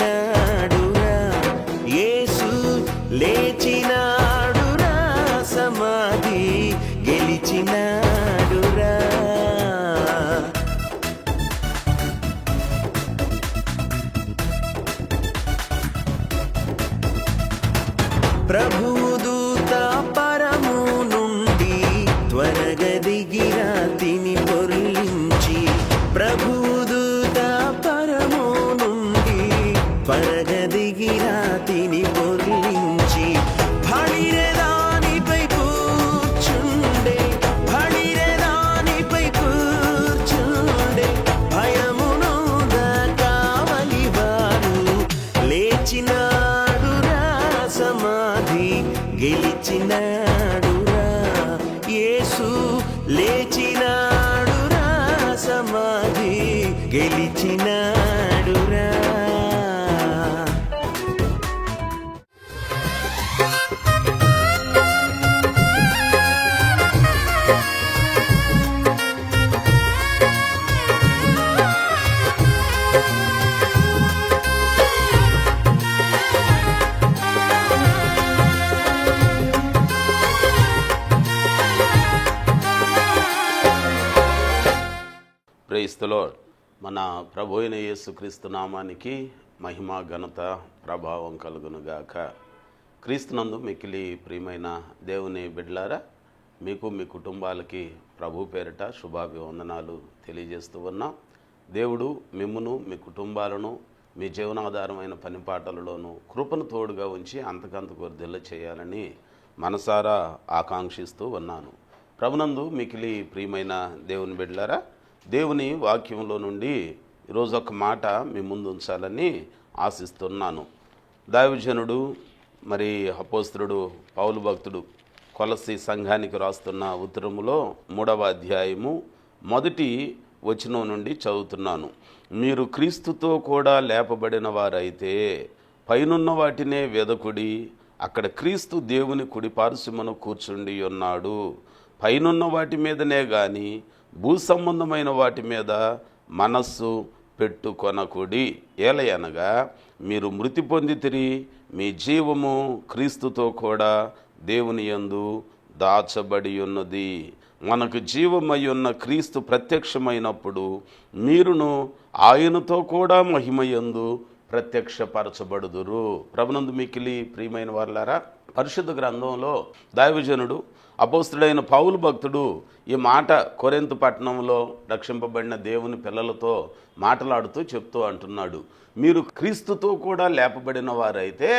లేచినాడురా యేసు లేచినా సమాధి గెలిచినాడురా ప్రేస్తులో మన ప్రభు అయిన యేసుక్రీస్తు నామానికి మహిమ ఘనత ప్రభావం కలుగునుగాక. క్రీస్తునందు మిక్కిలి ప్రియమైన దేవుని బిడ్లారా మీకు మీ కుటుంబాలకి ప్రభు పేరిట శుభాభివందనాలు తెలియజేస్తూ ఉన్నాం. దేవుడు మిమ్మును మీ కుటుంబాలను మీ జీవనాధారమైన పనిపాటలలోనూ కృపను తోడుగా ఉంచి అంతకంతకు వర్ధిల్ల చేయాలని మనసారా ఆకాంక్షిస్తూ ఉన్నాను. ప్రభునందు మికిలి ప్రియమైన దేవుని బిడ్లారా దేవుని వాక్యంలో నుండి ఈరోజు ఒక మాట మీ ముందు ఉంచాలని ఆశిస్తున్నాను. దైవజనుడు మరి అపోస్త్రుడు పౌలు భక్తుడు కొలసి సంఘానికి రాస్తున్న ఉత్తరములో మూడవ అధ్యాయము మొదటి వచనం నుండి చదువుతున్నాను. మీరు క్రీస్తుతో కూడా లేపబడిన వారైతే పైనున్న వాటినే వెదకుడి అక్కడ క్రీస్తు దేవుని కుడి పార్శ్వమున కూర్చుండి ఉన్నాడు. పైనున్న వాటి మీదనే కానీ భూ సంబంధమైన వాటి మీద మనస్సు పెట్టుకొనకుడి. ఏలయనగా మీరు మృతి పొందితిరి మీ జీవము క్రీస్తుతో కూడా దేవుని యందు దాచబడి ఉన్నది. మనకు జీవమై ఉన్న క్రీస్తు ప్రత్యక్షమైనప్పుడు మీరును ఆయనతో కూడా మహిమయందు ప్రత్యక్షపరచబడుదురు. ప్రభునందు మికిలి ప్రియమైన వారులారా పరిశుద్ధ గ్రంథంలో దైవజనుడు అపోస్తుడైన పౌలు భక్తుడు ఈ మాట కొరెంతు పట్టణంలో రక్షింపబడిన దేవుని పిల్లలతో మాట్లాడుతూ చెప్తూ అంటున్నాడు. మీరు క్రీస్తుతో కూడా లేపబడిన వారైతే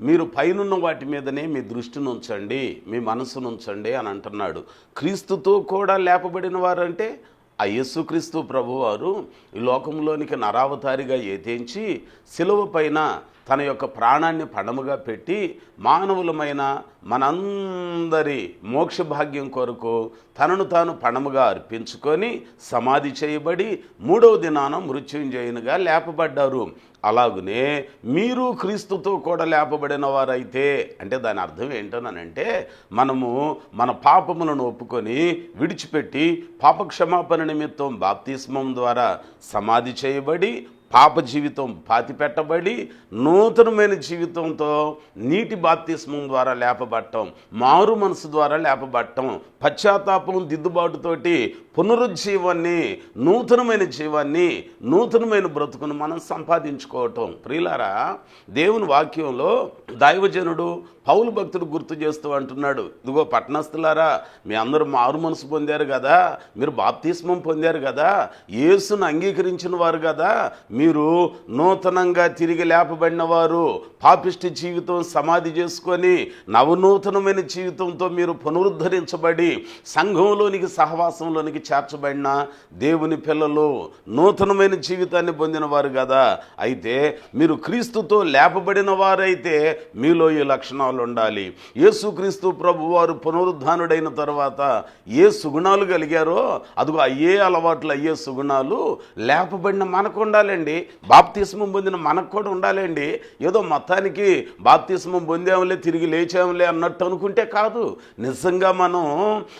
మీరు పైనున్న వాటి మీదనే మీ దృష్టిని ఉంచండి మీ మనసును ఉంచండి అని అంటున్నాడు. క్రీస్తుతో కూడా లేపబడిన వారంటే ఆ యేసుక్రీస్తు ప్రభువారు ఈ లోకంలోనికి నరావతారిగా ఏతేంచి సిలువ పైన తన యొక్క ప్రాణాన్ని పణముగా పెట్టి మానవులమైన మనందరి మోక్షభాగ్యం కొరకు తనను తాను పణముగా అర్పించుకొని సమాధి చేయబడి మూడవ దినాన మృత్యుంజయునిగా లేపబడ్డారు. అలాగునే మీరు క్రీస్తుతో కూడా లేపబడిన వారైతే అంటే దాని అర్థం ఏంటోనంటే మనము మన పాపములను ఒప్పుకొని విడిచిపెట్టి పాప క్షమాపణ నిమిత్తం బాప్తిస్మం ద్వారా సమాధి చేయబడి పాప జీవితం పాతిపెట్టబడి నూతనమైన జీవితంతో నీటి బాప్తిస్మం ద్వారా లేపబట్టం మారు మనసు ద్వారా లేపబట్టం పశ్చాత్తాపం దిద్దుబాటుతోటి పునరుజ్జీవాన్ని నూతనమైన జీవాన్ని నూతనమైన బ్రతుకును మనం సంపాదించుకోవటం. ప్రియులారా దేవుని వాక్యంలో దైవజనుడు పౌలు భక్తుడు గుర్తు చేస్తూ అంటున్నాడు ఇదిగో పట్టణస్థులారా మీ అందరూ మారు మనసు పొందారు కదా మీరు బాప్తిస్మం పొందారు కదా యేసును అంగీకరించిన వారు కదా మీరు నూతనంగా తిరిగి లేపబడిన వారు పాపిష్టి జీవితం సమాధి చేసుకొని నవనూతనమైన జీవితంతో మీరు పునరుద్ధరించబడి సంఘంలోనికి సహవాసంలోనికి చేర్చబడిన దేవుని పిల్లలు నూతనమైన జీవితాన్ని పొందిన వారు కదా. అయితే మీరు క్రీస్తుతో లేపబడిన వారైతే మీలో ఈ లక్షణాలు ఉండాలి. యేసుక్రీస్తు ప్రభు వారు పునరుద్ధానుడైన తర్వాత ఏ సుగుణాలు కలిగారో అదిగో అయ్యే అలవాట్లు అయ్యే సుగుణాలు లేపబడిన మనకు ఉండాలండి. బాప్తిస్మం పొందిన మనకు కూడా ఉండాలండి. ఏదో మొత్తానికి బాప్తిస్మం పొందాములే తిరిగి లేచాములే అన్నట్టు అనుకుంటే కాదు. నిజంగా మనం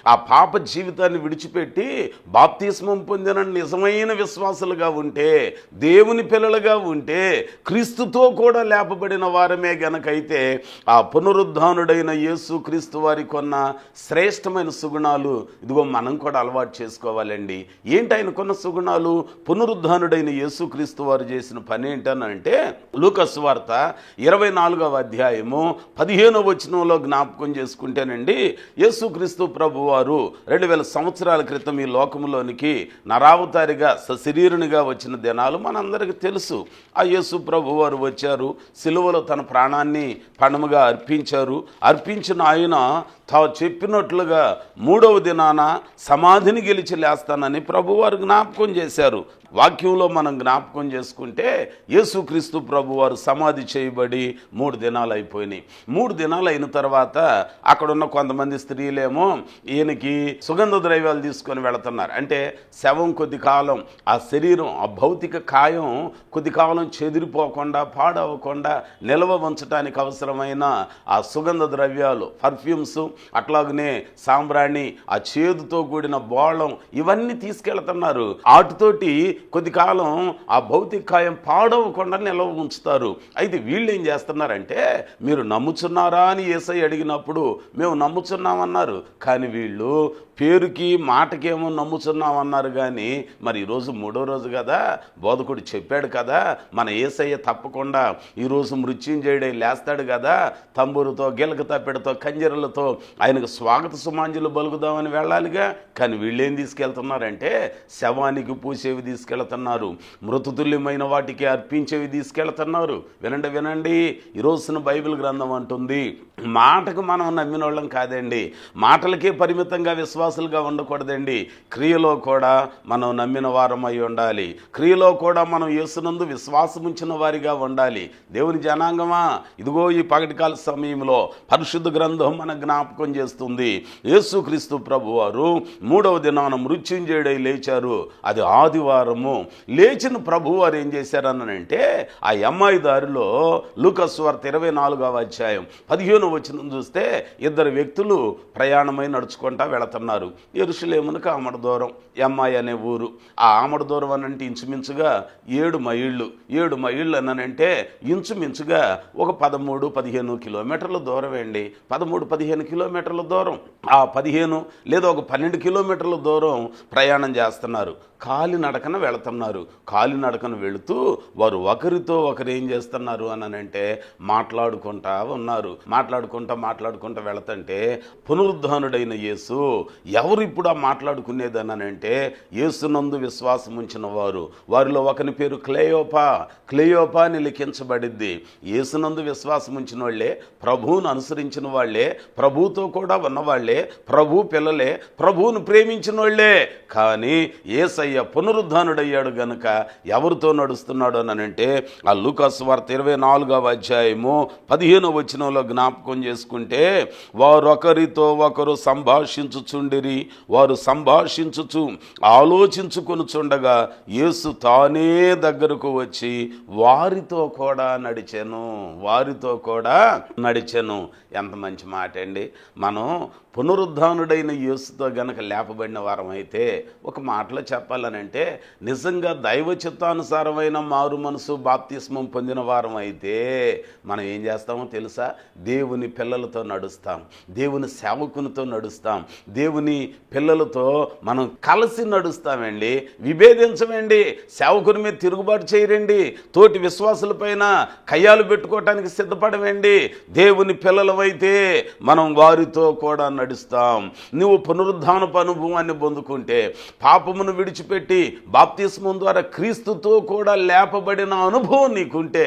ఆ పాప జీవితాన్ని విడిచిపెట్టి బాప్తిస్మం పొందిన నిజమైన విశ్వాసులుగా ఉంటే దేవుని పిల్లలుగా ఉంటే క్రీస్తుతో కూడా లేపబడిన వారమే గనకైతే ఆ పునరుద్ధానుడైన యేసు క్రీస్తు వారి కొన్న శ్రేష్టమైన సుగుణాలు ఇదిగో మనం కూడా అలవాటు చేసుకోవాలండి. ఏంటి ఆయన కొన్న సుగుణాలు? పునరుద్ధానుడైన యేసు క్రీస్తు వారు చేసిన పని ఏంటనంటే లూకస్ వార్త ఇరవై నాలుగవ అధ్యాయము పదిహేనవ వచనంలో జ్ఞాపకం చేసుకుంటేనండి యేసుక్రీస్తు ప్రభు ప్రభువారు రెండు వేల సంవత్సరాల క్రితం ఈ లోకంలోనికి నరావతారిగా సశరీరునిగా వచ్చిన దినాలు మనందరికీ తెలుసు. ఆ యేసు ప్రభు వారు వచ్చారు. సిలువలో తన ప్రాణాన్ని పణముగా అర్పించారు. అర్పించిన ఆయన తావు చెప్పినట్లుగా మూడవ దినాన సమాధిని గెలిచి లేస్తానని ప్రభువారు జ్ఞాపకం చేశారు. వాక్యంలో మనం జ్ఞాపకం చేసుకుంటే యేసుక్రీస్తు ప్రభు వారు సమాధి చేయబడి మూడు దినాలు అయిపోయినాయి. మూడు దినాలు అయిన తర్వాత అక్కడున్న కొంతమంది స్త్రీలేమో ఈయనకి సుగంధ ద్రవ్యాలు తీసుకొని వెళుతున్నారు. అంటే శవం కొద్ది కాలం ఆ శరీరం ఆ భౌతిక కాయం కొద్ది కాలం చెదిరిపోకుండా పాడవకుండా నిల్వ ఉంచడానికి అవసరమైన ఆ సుగంధ ద్రవ్యాలు పర్ఫ్యూమ్స్ అట్లాగనే సాంబ్రాణి ఆ చేదుతో కూడిన బోళం ఇవన్నీ తీసుకెళ్తున్నారు. వాటితోటి కొద్ది కాలం ఆ భౌతిక కాయం పాడవకుండా నిల్వ ఉంచుతారు? అయితే వీళ్ళు ఏం చేస్తున్నారంటే మీరు నమ్ముచున్నారా అని ఏసై అడిగినప్పుడు మేము నమ్ముచున్నామన్నారు. కానీ వీళ్ళు పేరుకి మాటకేమో నమ్ముచున్నామన్నారు కానీ మరి ఈరోజు మూడో రోజు కదా బోధకుడు చెప్పాడు కదా మన ఏసయ్య తప్పకుండా ఈరోజు మృత్యుంజయుడై లేస్తాడు కదా తంబూరుతో గిలక తప్పెడతో కంజరలతో ఆయనకు స్వాగత సుమాంజులు బలుగుదామని వెళ్ళాలిగా. కానీ వీళ్ళేం తీసుకెళ్తున్నారంటే శవానికి పూసేవి తీసుకెళ్తున్నారు. మృతతుల్యమైన వాటికి అర్పించేవి తీసుకెళ్తున్నారు. వినండి వినండి. ఈ రోజున బైబిల్ గ్రంథం అంటుంది మాటకు మనం నమ్మిన వాళ్ళం కాదండి. మాటలకే పరిమితంగా విశ్వాసులుగా ఉండకూడదండి. క్రియలో కూడా మనం నమ్మిన వారం అయి ఉండాలి. క్రియలో కూడా మనం యేసునందు విశ్వాసం ఉంచిన వారిగా ఉండాలి. దేవుని జనాంగమా? ఇదిగో ఈ పగటికాల సమయంలో పరిశుద్ధ గ్రంథం మన జ్ఞాపకం చేస్తుంది. యేసుక్రీస్తు ప్రభు వారు మూడవ దినాన మృత్యుంజయుడై లేచారు. అది ఆదివారం ఆదివారము లేచిన ప్రభు వారు ఏం చేశారనంటే ఆ అమ్మాయి దారిలో లూకస్వార్త ఇరవై నాలుగవ అధ్యాయం పదిహేను వచ్చిన చూస్తే ఇద్దరు వ్యక్తులు ప్రయాణమై నడుచుకుంటా వెళుతున్నారు. ఎరుసలేమునకు ఆమడ దూరం అమ్మాయి అనే ఊరు. ఆ ఆమడ దూరం అనంటే ఇంచుమించుగా ఏడు మైళ్ళు. ఏడు మైళ్ళు అనంటే ఇంచుమించుగా ఒక పదమూడు పదిహేను కిలోమీటర్ల దూరం అండి. పదమూడు పదిహేను కిలోమీటర్ల దూరం. ఆ పదిహేను లేదా ఒక పన్నెండు కిలోమీటర్ల దూరం ప్రయాణం చేస్తున్నారు. కాలినడకన వెళుతున్నారు. కాలినడకన వెళుతూ వారు ఒకరితో ఒకరు ఏం చేస్తున్నారు అని అంటే మాట్లాడుకుంటా ఉన్నారు. మాట్లాడుకుంటా మాట్లాడుకుంటా వెళతంటే పునరుద్ధానుడైన యేసు ఎవరు ఇప్పుడు ఆ మాట్లాడుకునేదనంటే యేసునందు విశ్వాసం ఉంచిన వారు వారిలో ఒకని పేరు క్లేయోపా. క్లేయోపా అని లిఖించబడింది. యేసునందు విశ్వాసం ఉంచిన వాళ్ళే ప్రభువును అనుసరించిన వాళ్ళే ప్రభుతో కూడా ఉన్నవాళ్ళే ప్రభు పిల్లలే ప్రభువును ప్రేమించిన వాళ్ళే కానీ ఏసయ్య పునరుద్ధానుడయ్యాడు గనుక ఎవరితో నడుస్తున్నాడు అని అంటే ఆ లూకాస్ వార్త ఇరవై నాలుగవ అధ్యాయము పదిహేను వచనంలో జ్ఞాపకం చేసుకుంటే వారొకరితో ఒకరు సంభాషించుచుండిరి వారు సంభాషించుచు ఆలోచించుకొనుచుండగా యేసు తానే దగ్గరకు వచ్చి వారితో కూడా నడిచాను వారితో కూడా నడిచాను. ఎంత మంచి మాట అండి. మనం పునరుద్ధానుడైన యేసుతో గనక లేపబడిన వారం అయితే ఒక మాటలో చెప్పాలి చెప్పాలనంటే నిజంగా దైవ చిత్తానుసారమైన మారు మనసు బాప్తిస్మం పొందిన వారం అయితే మనం ఏం చేస్తామో తెలుసా? దేవుని పిల్లలతో నడుస్తాం. దేవుని సేవకునితో నడుస్తాం. దేవుని పిల్లలతో మనం కలిసి నడుస్తామండి. విభేదించమండి. సేవకుని మీద తిరుగుబాటు చేయరండి. తోటి విశ్వాసులపైన కయ్యాలు పెట్టుకోవటానికి సిద్ధపడమండి. దేవుని పిల్లలమైతే మనం వారితో కూడా నడుస్తాం. నువ్వు పునరుద్ధానపు అనుభవాన్ని పొందుకుంటే పాపమును విడిచి విడిచిపెట్టి బాప్తిస్మం ద్వారా క్రీస్తుతో కూడా లేపబడిన అనుభవం నీకుంటే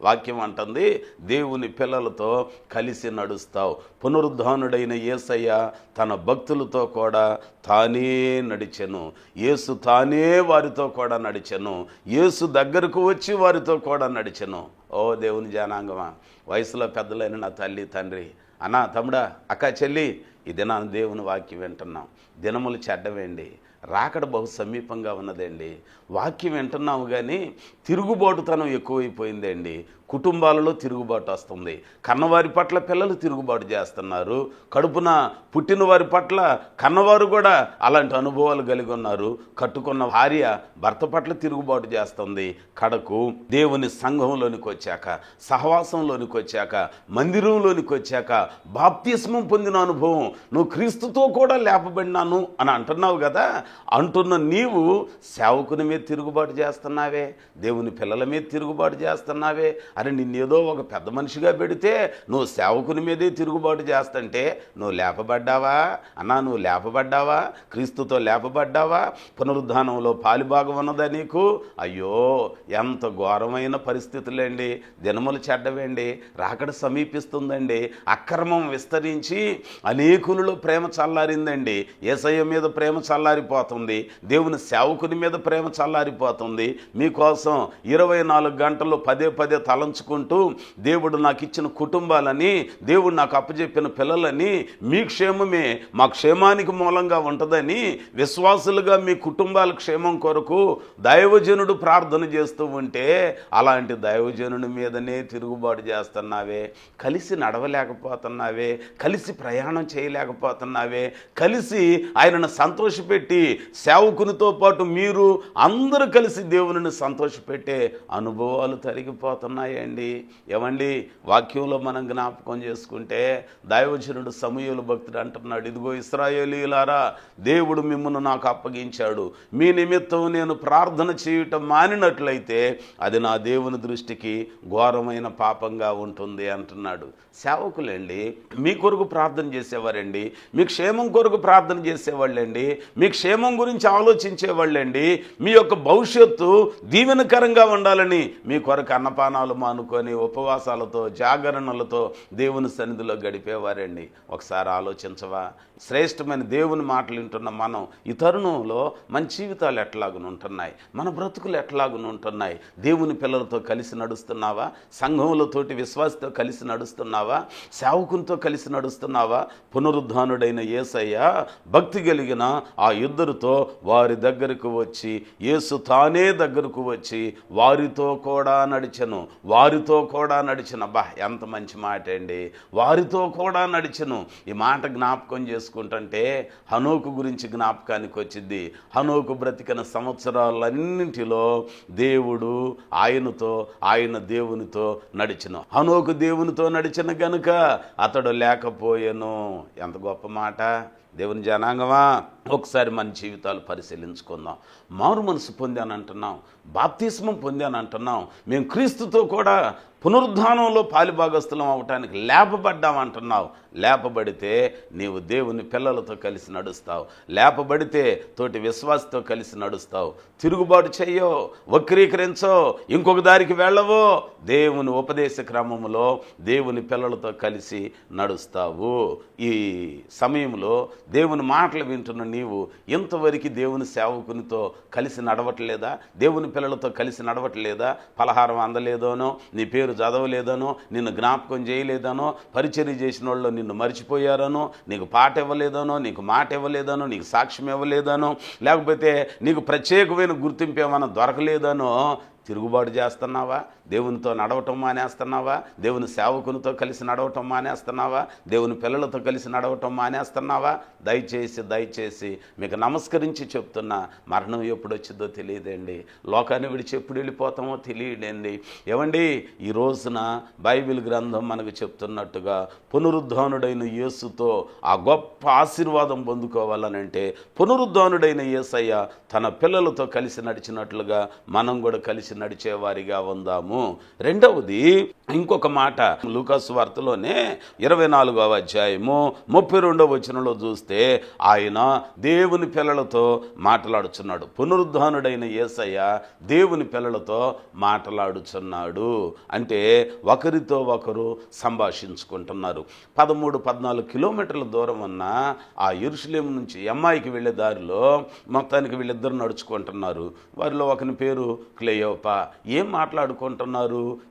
వాక్యం అంటుంది దేవుని పిల్లలతో కలిసి నడుస్తావు. పునరుద్ధానుడైన యేసయ్య తన భక్తులతో కూడా తానే నడిచెను. యేసు తానే వారితో కూడా నడిచెను. యేసు దగ్గరకు వచ్చి వారితో కూడా నడిచెను. ఓ దేవుని జనాంగమా వయసులో పెద్దలైన నా తల్లి తండ్రి. అన్నా తమ్ముడా అక్క చెల్లి ఈ దినాన దేవుని వాక్యం వింటున్నాం. దినములు చెడ్డవేండి. రాకడ బహు సమీపంగా ఉన్నదండి. వాక్యం వింటున్నాము కానీ తిరుగుబాటుతనం ఎక్కువైపోయిందండి. కుటుంబాలలో తిరుగుబాటు వస్తుంది. కన్నవారి పట్ల పిల్లలు తిరుగుబాటు చేస్తున్నారు. కడుపున పుట్టిన వారి పట్ల కన్నవారు కూడా అలాంటి అనుభవాలు కలిగి ఉన్నారు. కట్టుకున్న భార్య భర్త పట్ల తిరుగుబాటు చేస్తుంది. కడకు దేవుని సంఘంలోనికి వచ్చాక సహవాసంలోనికి వచ్చాక మందిరంలోనికి వచ్చాక బాప్తిస్మం పొందిన అనుభవం నువ్వు క్రీస్తుతో కూడా లేపబడినాను అని అంటున్నావు కదా? అంటున్న నీవు సేవకుని మీద తిరుగుబాటు చేస్తున్నావే? దేవుని పిల్లల మీద తిరుగుబాటు చేస్తున్నావే? అని నిన్నేదో ఒక పెద్ద మనిషిగా పెడితే నువ్వు సేవకుని మీదే తిరుగుబాటు చేస్తుంటే నువ్వు లేపబడ్డావా? అన్నా నువ్వు లేపబడ్డావా? క్రీస్తుతో లేపబడ్డావా? పునరుద్ధానంలో పాలిభాగం ఉన్నదా నీకు? అయ్యో ఎంత ఘోరమైన పరిస్థితులండి. దినములు చెడ్డవేండి. రాకడ సమీపిస్తుందండి. అక్రమం విస్తరించి అనేకులలో ప్రేమ చల్లారిందండి. ఏసయ్య మీద ప్రేమ చల్లారిపోతుంది. దేవుని సేవకుని మీద ప్రేమ చల్ల చల్లారిపోతుంది. మీకోసం ఇరవై నాలుగు గంటలు పదే పదే తలంచుకుంటూ దేవుడు నాకు ఇచ్చిన కుటుంబాలని దేవుడు నాకు అప్పచెప్పిన పిల్లలని మీ క్షేమమే మా క్షేమానికి మూలంగా ఉంటుందని విశ్వాసులుగా మీ కుటుంబాల క్షేమం కొరకు దైవజనుడు ప్రార్థన చేస్తూ ఉంటే అలాంటి దైవజనుడి మీదనే తిరుగుబాటు చేస్తున్నావే. కలిసి నడవలేకపోతున్నావే. కలిసి ప్రయాణం చేయలేకపోతున్నావే. కలిసి ఆయనను సంతోషపెట్టి సేవకునితో పాటు మీరు అందరూ అందరూ కలిసి దేవుని సంతోషపెట్టే అనుభవాలు తరిగిపోతున్నాయండి. ఏమండి? వాక్యంలో మనం జ్ఞాపకం చేసుకుంటే దైవజనుడు సమూహలు భక్తుడు అంటున్నాడు ఇదిగో ఇస్రాయేలీలారా దేవుడు మిమ్మల్ని నాకు అప్పగించాడు. మీ నిమిత్తం నేను ప్రార్థన చేయటం మానినట్లయితే అది నా దేవుని దృష్టికి ఘోరమైన పాపంగా ఉంటుంది అంటున్నాడు. సేవకులండి మీ కొరకు ప్రార్థన చేసేవారండి మీ క్షేమం కొరకు ప్రార్థన చేసేవాళ్ళండి మీ క్షేమం గురించి ఆలోచించేవాళ్ళండి మీ యొక్క భవిష్యత్తు దీవెనకరంగా ఉండాలని మీ కొరకు అన్నపానాలు మానుకొని ఉపవాసాలతో జాగరణలతో దేవుని సన్నిధిలో గడిపేవారండి. ఒకసారి ఆలోచించవా? శ్రేష్టమైన దేవుని మాటలు వింటున్న మనం ఈ తరుణంలో మన జీవితాలు ఎట్లాగునుంటున్నాయి మన బ్రతుకులు ఎట్లాగునుంటున్నాయి దేవుని పిల్లలతో కలిసి నడుస్తున్నావా? సంఘములతోటి విశ్వాసతో కలిసి నడుస్తున్నావా? సేవకునితో కలిసి నడుస్తున్నావా? పునరుద్ధానుడైన యేసయ్య భక్తి కలిగిన ఆ ఇద్దరితో వారి దగ్గరకు వచ్చి యేసు తానే దగ్గరకు వచ్చి వారితో కూడా నడిచను వారితో కూడా నడిచను. అబ్బా ఎంత మంచి మాట అండి. వారితో కూడా నడిచను. ఈ మాట జ్ఞాపకం చేసుకుంటుంటే హనోకు గురించి జ్ఞాపకానికి వచ్చింది. హనోకు బ్రతికిన సంవత్సరాలన్నింటిలో దేవుడు ఆయనతో ఆయన దేవునితో నడిచిన. హనోకు దేవునితో నడిచిన గనుక అతడు లేకపోయాను. ఎంత గొప్ప మాట. దేవుని జనాంగమా? ఒకసారి మన జీవితాలు పరిశీలించుకుందాం. మారు మనసు పొందానంటున్నాం. బాప్తిస్మం పొందానంటున్నాం మేము క్రీస్తుతో కూడా పునరుద్ధానంలో పాలిభాగస్థులం అవటానికి లేపబడ్డామంటున్నావు లేపబడితే నీవు దేవుని పిల్లలతో కలిసి నడుస్తావు. లేపబడితే తోటి విశ్వాసతో కలిసి నడుస్తావు. తిరుగుబాటు చేయో వక్రీకరించో ఇంకొక దారికి వెళ్ళవో దేవుని ఉపదేశ క్రమంలో దేవుని పిల్లలతో కలిసి నడుస్తావు. ఈ సమయంలో దేవుని మాటలు వింటున్న నీవు ఇంతవరకు దేవుని సేవకునితో కలిసి నడవట్లేదా? దేవుని పిల్లలతో కలిసి నడవట్లేదా? పలహారం అందలేదోనో నీ పేరు చదవలేదనో నిన్ను జ్ఞాపకం చేయలేదనో పరిచర్య చేసిన వాళ్ళు నిన్ను మర్చిపోయారనో నీకు పాట ఇవ్వలేదనో నీకు మాట ఇవ్వలేదనో నీకు సాక్ష్యం ఇవ్వలేదనో లేకపోతే నీకు ప్రత్యేకమైన గుర్తింపు ఏమైనా దొరకలేదనో తిరుగుబాటు చేస్తున్నావా? దేవునితో నడవటం మానేస్తున్నావా? దేవుని సేవకునితో కలిసి నడవటం మానేస్తున్నావా? దేవుని పిల్లలతో కలిసి నడవటం మానేస్తున్నావా? దయచేసి దయచేసి మీకు నమస్కరించి చెప్తున్నా మరణం ఎప్పుడు వచ్చిందో తెలియదండి. లోకాన్ని విడిచి ఎప్పుడు వెళ్ళిపోతామో తెలియదండి ఏమండి? ఈ రోజున బైబిల్ గ్రంథం మనకు చెప్తున్నట్టుగా పునరుద్ధానుడైన యేసుతో ఆ గొప్ప ఆశీర్వాదం పొందుకోవాలనంటే పునరుద్ధానుడైన యేసయ్య తన పిల్లలతో కలిసి నడిచినట్లుగా మనం కూడా కలిసి నడిచేవారిగా ఉందాము. రెండవది ఇంకొక మాట లూకాసు వార్తలోనే ఇరవై నాలుగవ అధ్యాయము ముప్పై రెండవ వచనంలో చూస్తే ఆయన దేవుని పిల్లలతో మాట్లాడుచున్నాడు. పునరుద్ధానుడైన యేసయ్య దేవుని పిల్లలతో మాట్లాడుచున్నాడు అంటే ఒకరితో ఒకరు సంభాషించుకుంటున్నారు. పదమూడు పద్నాలుగు కిలోమీటర్ల దూరం ఉన్న ఆ ఇరుషులేం నుంచి అమ్మాయికి వెళ్ళే దారిలో మొత్తానికి వీళ్ళిద్దరు నడుచుకుంటున్నారు. వారిలో ఒకని పేరు క్లేయోప. ఏం మాట్లాడుకుంటున్నారు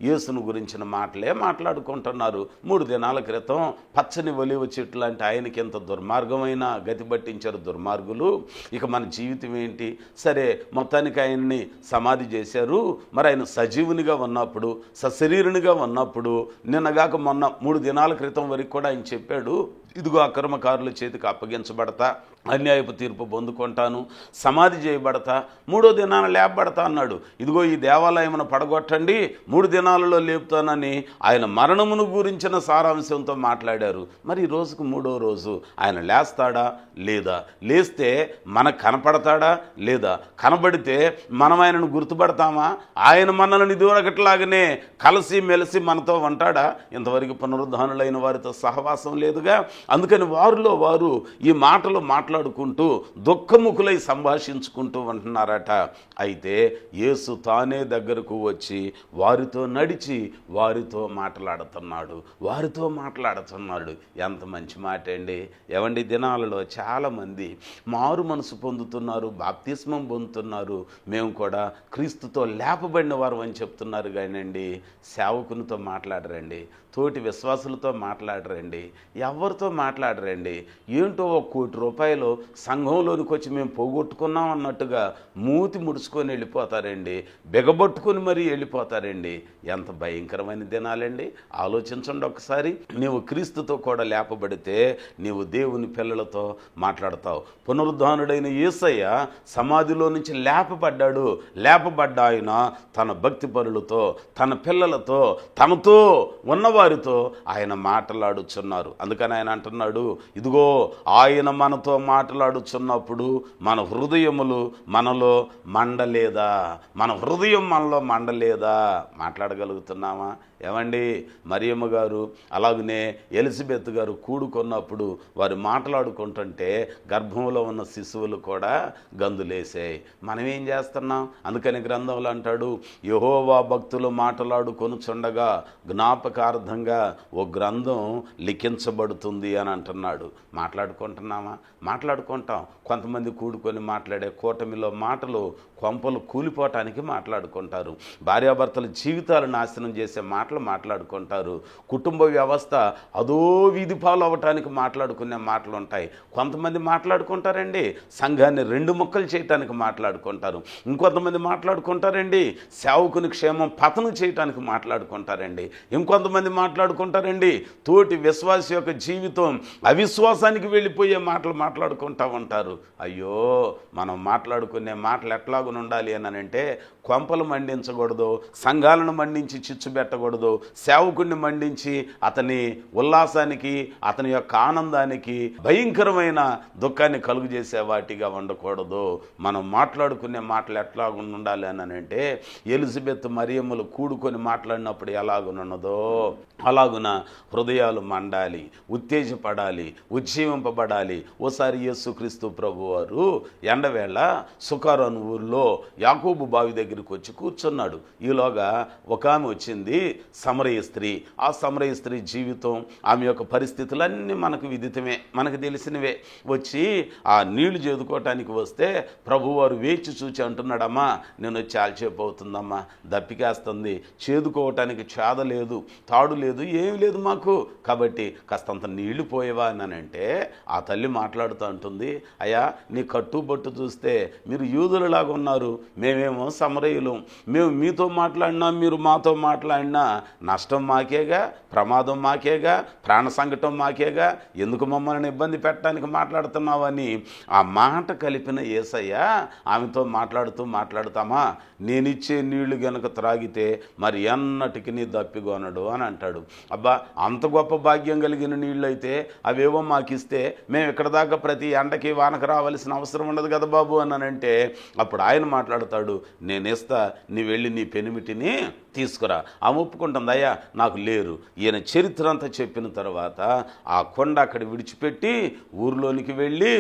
యేసును గురించిన మాటలే మాట్లాడుకుంటున్నారు. మూడు దినాల క్రితం పచ్చని ఒలివ చెట్లు అంటే ఆయనకి ఎంత దుర్మార్గమైన గతి పట్టించారు దుర్మార్గులు. ఇక మన జీవితం ఏంటి? సరే మొత్తానికి ఆయన్ని సమాధి చేశారు. మరి ఆయన సజీవునిగా ఉన్నప్పుడు సశరీరునిగా ఉన్నప్పుడు నిన్నగాక మొన్న మూడు దినాల క్రితం వరకు కూడా ఆయన చెప్పాడు ఇదిగో అక్రమకారుల చేతికి అప్పగించబడతా అన్యాయపు తీర్పు పొందుకుంటాను సమాధి చేయబడతా మూడో దినాన లేపబడతా అన్నాడు. ఇదిగో ఈ దేవాలయమును పడగొట్టండి మూడు దినాలలో లేపుతానని ఆయన మరణమును గురించిన సారాంశంతో మాట్లాడారు. మరి ఈ రోజుకు మూడో రోజు ఆయన లేస్తాడా లేదా? లేస్తే మనకు కనపడతాడా లేదా? కనబడితే మనం ఆయనను గుర్తుపడతామా? ఆయన మనల్ని ఇదివరకట్లాగానే కలిసి మెలిసి మనతో ఉంటాడా? ఇంతవరకు పునరుద్ధానులైన వారితో సహవాసం లేదుగా. అందుకని వారిలో వారు ఈ మాటలు మాట్లాడుకుంటూ దుఃఖముఖులై సంభాషించుకుంటూ ఉంటున్నారట. అయితే యేసు తానే దగ్గరకు వచ్చి వారితో నడిచి వారితో మాట్లాడుతున్నాడు. వారితో మాట్లాడుతున్నాడు. ఎంత మంచి మాట అండి ఎవండి దినాలలో చాలామంది మారు మనసు పొందుతున్నారు బాప్తిస్మం పొందుతున్నారు. మేము కూడా క్రీస్తుతో లేపబడిన వారు అని చెప్తున్నారు కానండి సేవకునితో మాట్లాడరండి. తోటి విశ్వాసులతో మాట్లాడరండి ఎవరితో మాట్లాడరండి? ఏంటో ఒక కోటి రూపాయలు సంఘంలోనికి వచ్చి మేము పోగొట్టుకున్నాం అన్నట్టుగా మూతి ముడుచుకొని వెళ్ళిపోతారండి బిగబట్టుకొని మరీ వెళ్ళిపోతారండి. ఎంత భయంకరమైన దినాలండి. ఆలోచించండి ఒకసారి. నీవు క్రీస్తుతో కూడా లేపబడితే నీవు దేవుని పిల్లలతో మాట్లాడతావు. పునరుద్ధానుడైన ఈసయ్య సమాధిలో నుంచి లేపబడ్డాడు. లేపబడ్డ ఆయన తన భక్తి పరులతో తన పిల్లలతో తనతో ఉన్నవారు వారితో ఆయన మాట్లాడుచున్నారు. అందుకని ఆయన అంటున్నాడు ఇదిగో ఆయన మనతో మాట్లాడుచున్నప్పుడు మన హృదయములు మనలో మండలేదా? మన హృదయం మనలో మండలేదా? మాట్లాడగలుగుతున్నామా ఏమండి? మరియమ్మ గారు అలాగనే ఎలిజబెత్ గారు కూడుకున్నప్పుడు వారు మాట్లాడుకుంటుంటే గర్భంలో ఉన్న శిశువులు కూడా గందులేసాయి. మనం ఏం చేస్తున్నాం? అందుకని గ్రంథంలో అంటాడు యహోవా భక్తులు మాట్లాడుకొనుచుండగా జ్ఞాపకార్థంగా ఓ గ్రంథం లిఖించబడుతుంది అని అంటున్నాడు. మాట్లాడుకుంటున్నామా? మాట్లాడుకుంటాం. కొంతమంది కూడుకొని మాట్లాడే కూటమిలో మాటలు కొంపలు కూలిపోవటానికి మాట్లాడుకుంటారు. భార్యాభర్తల జీవితాలు నాశనం చేసే మాట మాటలు మాట్లాడుకుంటారు. కుటుంబ వ్యవస్థ అదో వీధి పాలు అవ్వటానికి మాట్లాడుకునే మాటలు ఉంటాయి. కొంతమంది మాట్లాడుకుంటారండి సంఘాన్ని రెండు ముక్కలు చేయటానికి మాట్లాడుకుంటారు. ఇంకొంతమంది మాట్లాడుకుంటారండి సేవకుని క్షేమం పతనం చేయటానికి మాట్లాడుకుంటారండి. ఇంకొంతమంది మాట్లాడుకుంటారండి తోటి విశ్వాస యొక్క జీవితం అవిశ్వాసానికి వెళ్ళిపోయే మాటలు మాట్లాడుకుంటా ఉంటారు. అయ్యో మనం మాట్లాడుకునే మాటలు ఎట్లాగ ఉండాలి అని అంటే కొంపలు మండించకూడదు సంఘాలను మండించి చిచ్చు పెట్టకూడదు సేవకుడిని మండించి అతని ఉల్లాసానికి అతని యొక్క ఆనందానికి భయంకరమైన దుఃఖాన్ని కలుగు చేసే వాటిగా ఉండకూడదు. మనం మాట్లాడుకునే మాటలు ఎట్లా ఉండాలి అని అంటే ఎలిజబెత్ మరియమ్మలు కూడుకొని మాట్లాడినప్పుడు ఎలాగునున్నదో అలాగున హృదయాలు మండాలి ఉత్తేజపడాలి ఉజ్జీవింపబడాలి. ఓసారి యేసుక్రీస్తు ప్రభువారు ఎండవేళ సుకారాను ఊర్లో యాకూబు బావి దగ్గర దగ్గరికి వచ్చి కూర్చున్నాడు. ఈలోగా ఒక ఆమె వచ్చింది సమరయ స్త్రీ. ఆ సమరయ స్త్రీ జీవితం ఆమె యొక్క పరిస్థితులన్నీ మనకు విదితమే మనకు తెలిసినవే. వచ్చి ఆ నీళ్ళు చేదుకోవటానికి వస్తే ప్రభువారు వేచి చూచి అంటున్నాడమ్మా నేను చాలాసేపు అవుతుందమ్మా దప్పికేస్తుంది. చేదుకోవటానికి చేద లేదు తాడు లేదు ఏమి లేదు మాకు. కాబట్టి కాస్తంత నీళ్ళు పోయేవా అని అంటే ఆ తల్లి మాట్లాడుతూ ఉంటుంది అయ్యా నీ కట్టుబట్టు చూస్తే మీరు యూదులలాగా ఉన్నారు. మేమేమో సమరయులు మేము మీతో మాట్లాడినా మీరు మాతో మాట్లాడినా నష్టం మాకేగా ప్రమాదం మాకేగా ప్రాణ సంకటం మాకేగా ఎందుకు మమ్మల్ని ఇబ్బంది పెట్టడానికి మాట్లాడుతున్నావని ఆ మాట కలిపిన ఏసయ్య ఆమెతో మాట్లాడుతూ మాట్లాడుతామా? నేనిచ్చే నీళ్ళు గనక త్రాగితే మరి ఎన్నటికి నీ దప్పిగొనడు అని అంటాడు. అబ్బా అంత గొప్ప భాగ్యం కలిగిన నీళ్ళు అయితే అవేవో మాకిస్తే మేము ఇక్కడ దాకా ప్రతి ఎండకి వానకు రావాల్సిన అవసరం ఉండదు కదా బాబు అని అంటే అప్పుడు ఆయన మాట్లాడతాడు నేను ఇస్తా నీ వెళ్ళి నీ పెనిమిటిని తీసుకురా. ఆమె ఒప్పుకుంటుంది అయ్యా నాకు లేరు. ఈయన చరిత్ర అంతా చెప్పిన తర్వాత ఆ కొండ అక్కడ విడిచిపెట్టి ఊర్లోనికి వెళ్ళి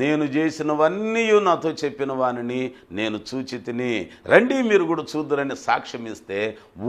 నేను చేసినవన్నీ నాతో చెప్పిన వానిని నేను చూచి తిని రండి మీరు కూడా చూద్దరని సాక్ష్యం ఇస్తే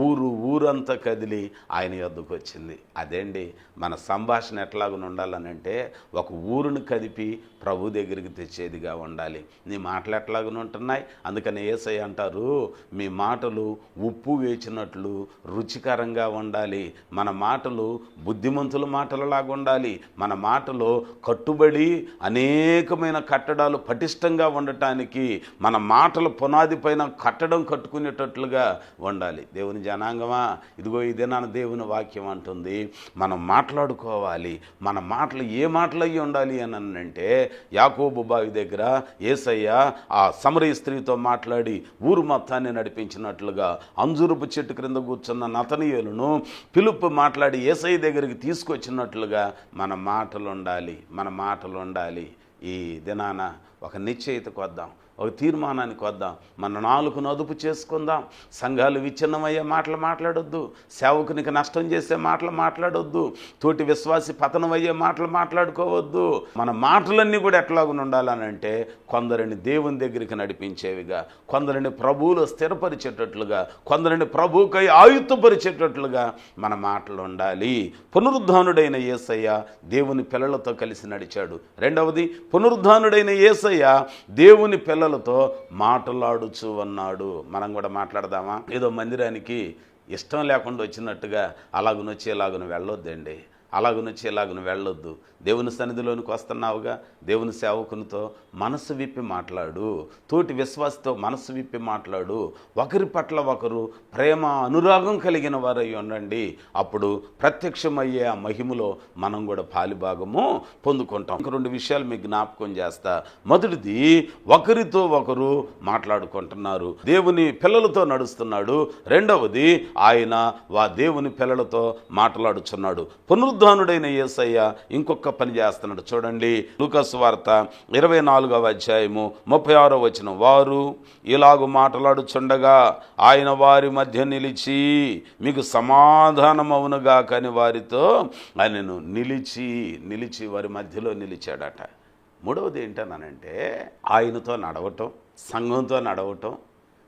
ఊరు ఊరంతా కదిలి ఆయన యొద్దకు వచ్చింది. అదేండి మన సంభాషణ ఎట్లాగను ఉండాలనంటే ఒక ఊరును కదిపి ప్రభు దగ్గరికి తెచ్చేదిగా ఉండాలి. నీ మాటలు ఎట్లాగను ఉంటున్నాయి? అందుకని ఏసై అంటారు మీ మాటలు ఉప్పు వేచినట్లు రుచికరంగా ఉండాలి. మన మాటలు బుద్ధిమంతుల మాటలలాగా ఉండాలి. మన మాటలు కట్టుబడి అనేకమైన కట్టడాలు పటిష్టంగా ఉండటానికి మన మాటల పునాది పైన కట్టడం కట్టుకునేటట్లుగా ఉండాలి. దేవుని జనాంగమా ఇదిగో ఇదే నా దేవుని వాక్యం అంటుంది. మనం మాట్లాడుకోవాలి. మన మాటలు ఏ మాటలు అయ్యి ఉండాలి అని అంటే యాకోబు బావి దగ్గర ఏసయ్య ఆ సమరయ స్త్రీతో మాట్లాడి ఊరు మొత్తాన్ని నడిపించినట్లుగా అంజురుపు చెట్టు క్రింద కూర్చున్న నతనీయులను పిలుపు మాట్లాడి ఏసై దగ్గరికి తీసుకొచ్చినట్లుగా మన మాటలు ఉండాలి మన మాటలు ఉండాలి ఈ దినాన ఒక నిశ్చయితకు వద్దాం. ఒక తీర్మానానికి వద్దాం. మన నాలుగును అదుపు చేసుకుందాం. సంఘాలు విచ్ఛిన్నమయ్యే మాటలు మాట్లాడొద్దు. సేవకునికి నష్టం చేసే మాటలు మాట్లాడొద్దు. తోటి విశ్వాసి పతనమయ్యే మాటలు మాట్లాడుకోవద్దు. మన మాటలన్నీ కూడా ఎట్లాగా ఉండాలనంటే కొందరిని దేవుని దగ్గరికి నడిపించేవిగా కొందరిని ప్రభువులు స్థిరపరిచేటట్లుగా కొందరిని ప్రభువుకై ఆయుత్తపరిచేటట్లుగా మన మాటలు ఉండాలి. పునరుద్ధానుడైన యేసయ్య దేవుని పిల్లలతో కలిసి నడిచాడు. రెండవది పునరుద్ధానుడైన యేసయ్య దేవుని పిల్లలతో మాట్లాడుచు అన్నాడు. మనం కూడా మాట్లాడదామా? ఏదో మందిరానికి ఇష్టం లేకుండా వచ్చినట్టుగా అలాగనొచ్చి ఇలాగను వెళ్ళొద్దండి. అలాగనొచ్చి ఇలాగను వెళ్ళొద్దు. దేవుని సన్నిధిలోనికి వస్తున్నావుగా దేవుని సేవకునితో మనసు విప్పి మాట్లాడు తోటి విశ్వాసతో మనసు విప్పి మాట్లాడు ఒకరి పట్ల ఒకరు ప్రేమ అనురాగం కలిగిన వారై ఉండండి. అప్పుడు ప్రత్యక్షమయ్యే ఆ మహిమలో మనం కూడా పాలిభాగము పొందుకుంటాం. ఇంక రెండు విషయాలు మీకు జ్ఞాపకం చేస్తా. మొదటిది ఒకరితో ఒకరు మాట్లాడుకుంటున్నారు. దేవుని పిల్లలతో నడుస్తున్నాడు. రెండవది ఆయన వా దేవుని పిల్లలతో మాట్లాడుచున్నాడు. పునరుద్ధానుడైన ఏసయ్య ఇంకొక పనిచేస్తున్నాడు. చూడండి లూకస్ వార్త ఇరవై నాలుగవ అధ్యాయము ముప్పై ఆరో వచ్చిన వారు ఇలాగు మాట్లాడుచుండగా ఆయన వారి మధ్య నిలిచి మీకు సమాధానమవునుగా కాని వారితో ఆయనను నిలిచి నిలిచి వారి మధ్యలో నిలిచాడట. మూడవది ఏంటనంటే ఆయనతో నడవటం సంఘంతో నడవటం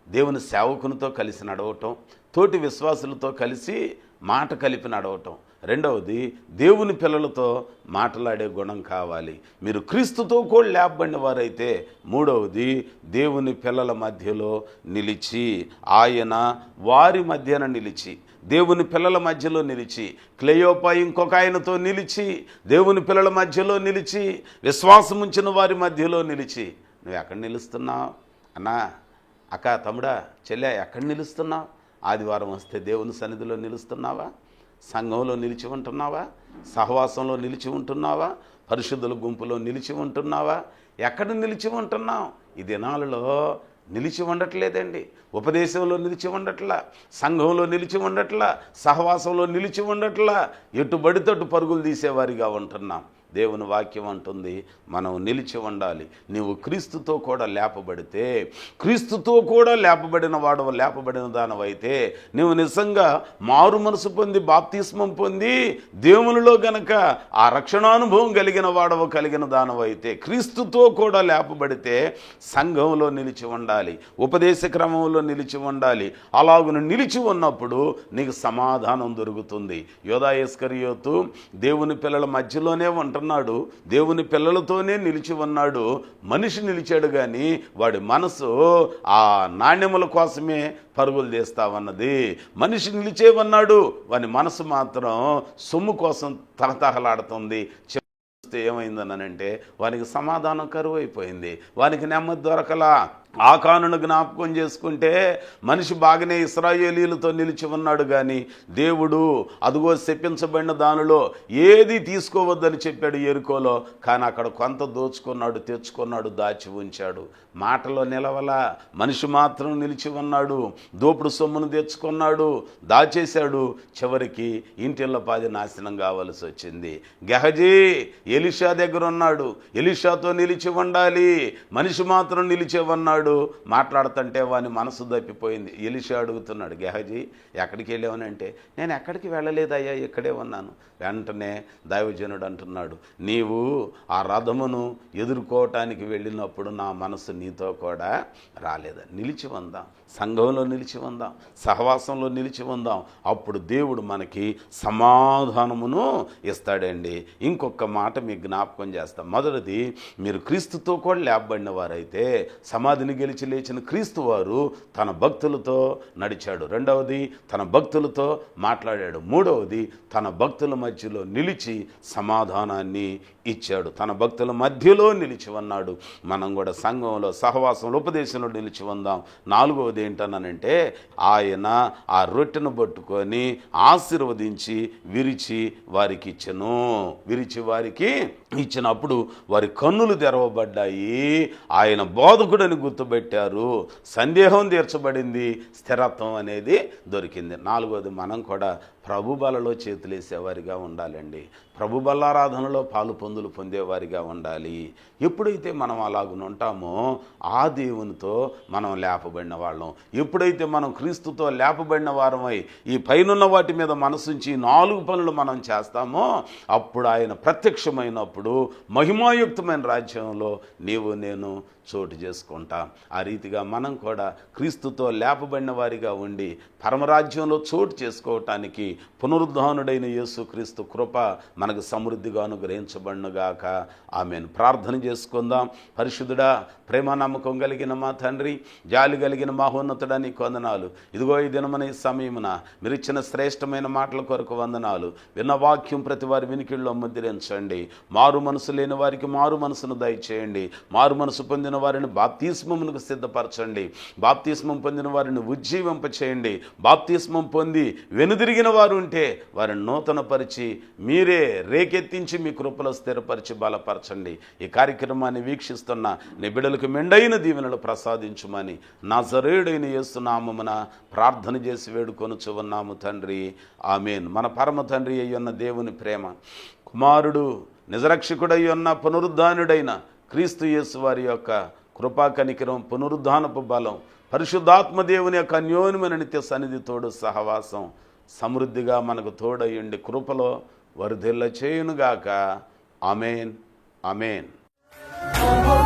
దేవుని సేవకునితో కలిసి నడవటం తోటి విశ్వాసులతో కలిసి మాట కలిపి నడవటం. రెండవది దేవుని పిల్లలతో మాట్లాడే గుణం కావాలి. మీరు క్రీస్తుతో కూడా లేపబడిన వారైతే మూడవది దేవుని పిల్లల మధ్యలో నిలిచి ఆయన వారి మధ్యన నిలిచి దేవుని పిల్లల మధ్యలో నిలిచి క్లేయోపా ఇంకొక ఆయనతో నిలిచి దేవుని పిల్లల మధ్యలో నిలిచి విశ్వాసం ఉంచిన వారి మధ్యలో నిలిచి నువ్వు ఎక్కడ నిలుస్తున్నావు? అన్నా అక్క తమ్ముడా చెల్లె ఎక్కడ నిలుస్తున్నావు? ఆదివారం వస్తే దేవుని సన్నిధిలో నిలుస్తున్నావా? సంఘంలో నిలిచి ఉంటున్నావా? సహవాసంలో నిలిచి ఉంటున్నావా? పరిశుద్ధుల గుంపులో నిలిచి ఉంటున్నావా? ఎక్కడ నిలిచి ఉంటున్నావు? ఈ దినాలలో నిలిచి ఉండట్లేదండి. ఉపదేశంలో నిలిచి ఉండట్లా సంఘంలో నిలిచి ఉండట్లా సహవాసంలో నిలిచి ఉండట్లా ఎటు పరుగులు తీసేవారిగా ఉంటున్నాం. దేవుని వాక్యం అంటుంది మనం నిలిచి ఉండాలి. నీవు క్రీస్తుతో కూడా లేపబడితే క్రీస్తుతో కూడా లేపబడిన వాడు లేపబడిన దానవైతే నీవు నిజంగా మారు మనసు పొంది బాప్తిస్మం పొంది దేవునిలో గనక ఆ రక్షణానుభవం కలిగిన వాడవ కలిగిన దానవైతే క్రీస్తుతో కూడా లేపబడితే సంఘంలో నిలిచి ఉండాలి. ఉపదేశ క్రమంలో నిలిచి ఉండాలి. అలాగున నిలిచి ఉన్నప్పుడు నీకు సమాధానం దొరుకుతుంది. యోధాయస్కరియోతు దేవుని పిల్లల మధ్యలోనే ఉంటున్నాడు. దేవుని పిల్లలతోనే నిలిచి ఉన్నాడు. మనిషి నిలిచాడు కానీ వాడి మనసు ఆ నాణ్యముల కోసమే పరుగులు తీస్తా ఉన్నది. మనిషి నిలిచే ఉన్నాడు. వాని మనసు మాత్రం సొమ్ము కోసం తహతహలాడుతుంది చూస్తే ఏమైందనంటే వానికి సమాధానం కరువు అయిపోయింది వానికి నెమ్మది దొరకలా. ఆకానును జ్ఞాపకం చేసుకుంటే మనిషి బాగానే ఇస్రాయేలీలతో నిలిచి ఉన్నాడు కానీ దేవుడు అదిగో శపించబడిన దానిలో ఏది తీసుకోవద్దని చెప్పాడు ఎరుకోలో. కానీ అక్కడ కొంత దోచుకున్నాడు తెచ్చుకున్నాడు దాచి ఉంచాడు. మాటలో నిలవల. మనిషి మాత్రం నిలిచి ఉన్నాడు. దోపుడు సొమ్మును తెచ్చుకున్నాడు దాచేశాడు. చివరికి ఇంటిళ్ళ పాది నాశనం కావలసి వచ్చింది. గెహజీ ఎలిషా దగ్గర ఉన్నాడు. ఎలిషాతో నిలిచి ఉండాలి. మనిషి మాత్రం నిలిచి ఉన్నాడు. మాట్లాడుతుంటే వాని మనసు తప్పిపోయింది ఎలిషా అడుగుతున్నాడు గెహజీ ఎక్కడికి వెళ్ళావనంటే నేను ఎక్కడికి వెళ్ళలేదయ్యా ఇక్కడే ఉన్నాను. వెంటనే దైవజనుడు అంటున్నాడు నీవు ఆ రథమును ఎదుర్కోవటానికి వెళ్ళినప్పుడు నా మనసు నీతో కూడా రాలేదా నిలిచి ఉందాం. సంఘంలో నిలిచి ఉందాం సహవాసంలో నిలిచి ఉందాం. అప్పుడు దేవుడు మనకి సమాధానమును ఇస్తాడండి. ఇంకొక మాట మీకు జ్ఞాపకం చేస్తాం. మొదటిది మీరు క్రీస్తుతో కూడా లేపబడిన వారైతే సమాధిని గెలిచి లేచిన క్రీస్తు వారు తన భక్తులతో నడిచాడు. రెండవది తన భక్తులతో మాట్లాడాడు. మూడవది తన భక్తుల మధ్యలో నిలిచి సమాధానాన్ని ఇచ్చాడు. తన భక్తుల మధ్యలో నిలిచి ఉన్నాడు. మనం కూడా సంఘంలో సహవాసంలో ఉపదేశంలో నిలిచి ఉందాం. నాలుగవది నాలుగవది ఏంటన్నానంటే ఆయన ఆ రొట్టెను పట్టుకొని ఆశీర్వదించి విరిచి వారికి ఇచ్చను. విరిచి వారికి ఇచ్చినప్పుడు వారి కన్నులు తెరవబడ్డాయి. ఆయన బోధకుడని గుర్తుపెట్టారు. సందేహం తీర్చబడింది. స్థిరత్వం అనేది దొరికింది. నాలుగోది మనం కూడా ప్రభుబలలో చేతులేసేవారిగా ఉండాలండి. ప్రభుబలారాధనలో పాలు పొందులు పొందేవారిగా ఉండాలి. ఎప్పుడైతే మనం అలాగునుంటామో ఆ దేవునితో మనం లేపబడిన వాళ్ళం. ఎప్పుడైతే మనం క్రీస్తుతో లేపబడిన వారమై ఈ పైనున్న వాటి మీద మనసుంచి నాలుగు పనులు మనం చేస్తామో అప్పుడు ఆయన ప్రత్యక్షమైనప్పుడు మహిమాయుక్తమైన రాజ్యంలో నీవు నేను చోటు చేసుకుంటాం. ఆ రీతిగా మనం కూడా క్రీస్తుతో లేపబడిన వారిగా ఉండి పరమరాజ్యంలో చోటు చేసుకోవటానికి పునరుద్ధానుడైన యేసు క్రీస్తు కృప మనకు సమృద్ధిగా అనుగ్రహించబడినగాక. ఆమెను. ప్రార్థన చేసుకుందాం. పరిశుద్ధుడా ప్రేమ నమ్మకం కలిగిన మా తండ్రి జాలి కలిగిన మహోన్నతుడా నీకు వందనాలు. ఇదిగో ఈ దినమనే సమయమున మీరు ఇచ్చిన శ్రేష్టమైన మాటల కొరకు వందనాలు. విన్న వాక్యం ప్రతి వారి వినికిళ్ళలో ముద్రించండి. మారు మనసు లేని వారికి మారు మనసును దయచేయండి. మారు మనసు పొందిన వారిని బాప్తిస్మమునకు సిద్ధపరచండి. బాప్తిస్మం పొందిన వారిని ఉజ్జీవింప చేయండి. బాప్తిస్మం పొంది వెనుదిరిగిన వారు ఉంటే వారిని నూతనపరిచి మీరే రేకెత్తించి మీ కృపలో స్థిరపరిచి బలపరచండి. ఈ కార్యక్రమాన్ని వీక్షిస్తున్న నిబిడలకు మెండైన దీవెనలు ప్రసాదించుమని నా జరేడైన యేసునామమున ప్రార్థన చేసి వేడుకొనుచు ఉన్నాము తండ్రి. ఆమెన్. మన పరమ తండ్రి అయ్యున్న దేవుని ప్రేమ కుమారుడు నిజరక్షకుడై ఉన్న పునరుద్ధానుడైన క్రీస్తు యేసు వారి యొక్క కృపా కనికరం పునరుద్ధానపు బలం పరిశుద్ధాత్మదేవుని యొక్క అన్యోన్యమైన నిత్య సన్నిధి తోడు సహవాసం సమృద్ధిగా మనకు తోడయ్యండి కృపలో వరిధిల్ల చేయునుగాక అమేన్ అమేన్ Oh,